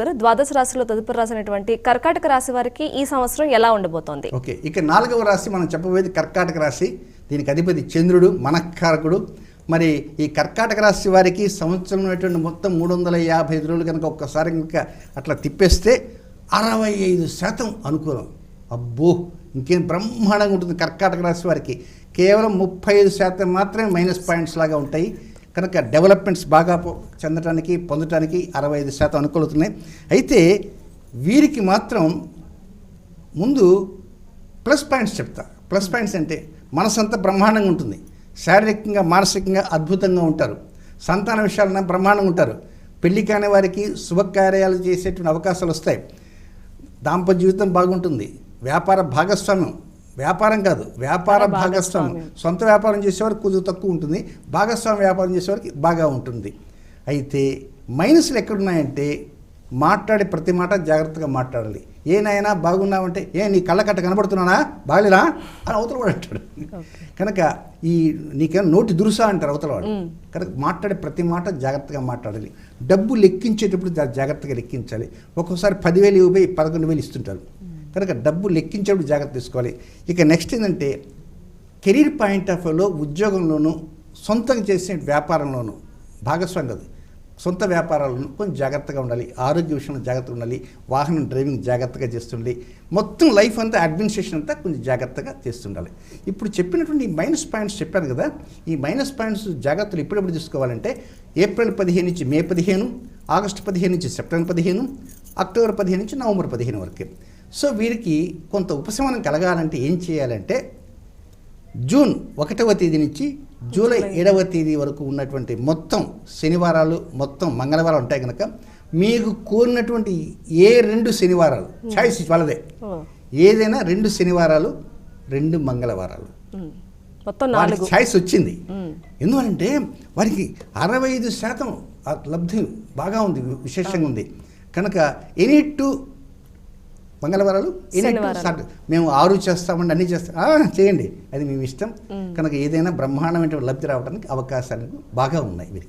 గారు ద్వాదశ రాశిలో తదుపరి రాసినటువంటి కర్కాటక రాశి వారికి ఈ సంవత్సరం ఎలా ఉండబోతోంది? ఓకే ఇక నాలుగవ రాశి మనం చెప్పబోయేది కర్కాటక రాశి. దీనికి అధిపతి చంద్రుడు మనఃకారకుడు. మరి ఈ కర్కాటక రాశి వారికి సంవత్సరం ఉన్నటువంటి మొత్తం మూడు వందల యాభై ఐదు రోజులు కనుక ఒక్కసారి కనుక అట్లా తిప్పేస్తే అరవై ఐదు శాతం అనుకూలం. అబ్బో ఇంకేం బ్రహ్మాండంగా ఉంటుంది కర్కాటక రాశి వారికి. కేవలం ముప్పై ఐదు శాతం మాత్రమే మైనస్ పాయింట్స్ లాగా ఉంటాయి. కనుక డెవలప్మెంట్స్ బాగా చెందడానికి చెందటానికి పొందటానికి అరవై ఐదు శాతం అనుకూలుతున్నాయి అయితే వీరికి మాత్రం ముందు ప్లస్ పాయింట్స్ చెప్తా. ప్లస్ పాయింట్స్ అంటే మనసంతా బ్రహ్మాండంగా ఉంటుంది. శారీరకంగా మానసికంగా అద్భుతంగా ఉంటారు. సంతాన విషయాలన్నా బ్రహ్మాండంగా ఉంటారు. పెళ్ళి కాని వారికి శుభకార్యాలు చేసేటువంటి అవకాశాలు వస్తాయి. దాంపత్య జీవితం బాగుంటుంది. వ్యాపార భాగస్వామ్యం వ్యాపారం కాదు వ్యాపార భాగస్వామ్యం. సొంత వ్యాపారం చేసేవారికి కొద్దిగా తక్కువ ఉంటుంది భాగస్వామ్య వ్యాపారం చేసేవారికి బాగా ఉంటుంది. అయితే మైనస్లు ఎక్కడున్నాయంటే మాట్లాడే ప్రతి మాట జాగ్రత్తగా మాట్లాడాలి. ఏనైనా బాగున్నావంటే ఏ నీ కళ్ళ కట్ట కనబడుతున్నానా? బాగలేదా అని అవతల వాడు అంటాడు. కనుక ఈ నీకేమో నోటి దురుసా అంటారు అవతల వాడు. కనుక మాట్లాడే ప్రతి మాట జాగ్రత్తగా మాట్లాడాలి. డబ్బు లెక్కించేటప్పుడు జాగ్రత్తగా లెక్కించాలి. ఒక్కోసారి పదివేలు ఇవ్వబోయి పదకొండు వేలు ఇస్తుంటారు. కనుక డబ్బు లెక్కించేప్పుడు జాగ్రత్త తీసుకోవాలి. ఇక నెక్స్ట్ ఏంటంటే కెరీర్ పాయింట్ ఆఫ్ వ్యూలో ఉద్యోగంలోనూ సొంతంగా చేసే వ్యాపారంలోనూ భాగస్వామి అది సొంత వ్యాపారాలను కొంచెం జాగ్రత్తగా ఉండాలి. ఆరోగ్య విషయంలో జాగ్రత్తగా ఉండాలి. వాహనం డ్రైవింగ్ జాగ్రత్తగా చేస్తుండాలి. మొత్తం లైఫ్ అంతా అడ్మినిస్ట్రేషన్ అంతా కొంచెం జాగ్రత్తగా చేస్తుండాలి. ఇప్పుడు చెప్పినటువంటి ఈ మైనస్ పాయింట్స్ చెప్పాను కదా ఈ మైనస్ పాయింట్స్ జాగ్రత్తలు ఎప్పుడెప్పుడు తీసుకోవాలంటే ఏప్రిల్ పదిహేను నుంచి మే పదిహేను ఆగస్టు పదిహేను నుంచి సెప్టెంబర్ పదిహేను అక్టోబర్ పదిహేను నుంచి నవంబర్ పదిహేను వరకు. సో వీరికి కొంత ఉపశమనం కలగాలంటే ఏం చేయాలంటే జూన్ ఒకటవ తేదీ నుంచి జూలై ఏడవ తేదీ వరకు ఉన్నటువంటి మొత్తం శనివారాలు మొత్తం మంగళవారాలు ఉంటాయి కనుక మీకు కోరినటువంటి ఏ రెండు శనివారాలు ఛాయిస్ వాళ్ళదే. ఏదైనా రెండు శనివారాలు రెండు మంగళవారాలు. మొత్తం ఛాయిస్ వచ్చింది. ఎందుకంటే వారికి అరవై ఐదు శాతం లబ్ధి బాగా ఉంది విశేషంగా ఉంది. కనుక ఎనీ టు మంగళవారాలు? మేము ఆరు చేస్తామండి అన్నీ చేస్తాం చేయండి. అది మేము ఇష్టం. కనుక ఏదైనా బ్రహ్మాండమైన లబ్ధి రావడానికి అవకాశాలు బాగా ఉన్నాయి వీరికి.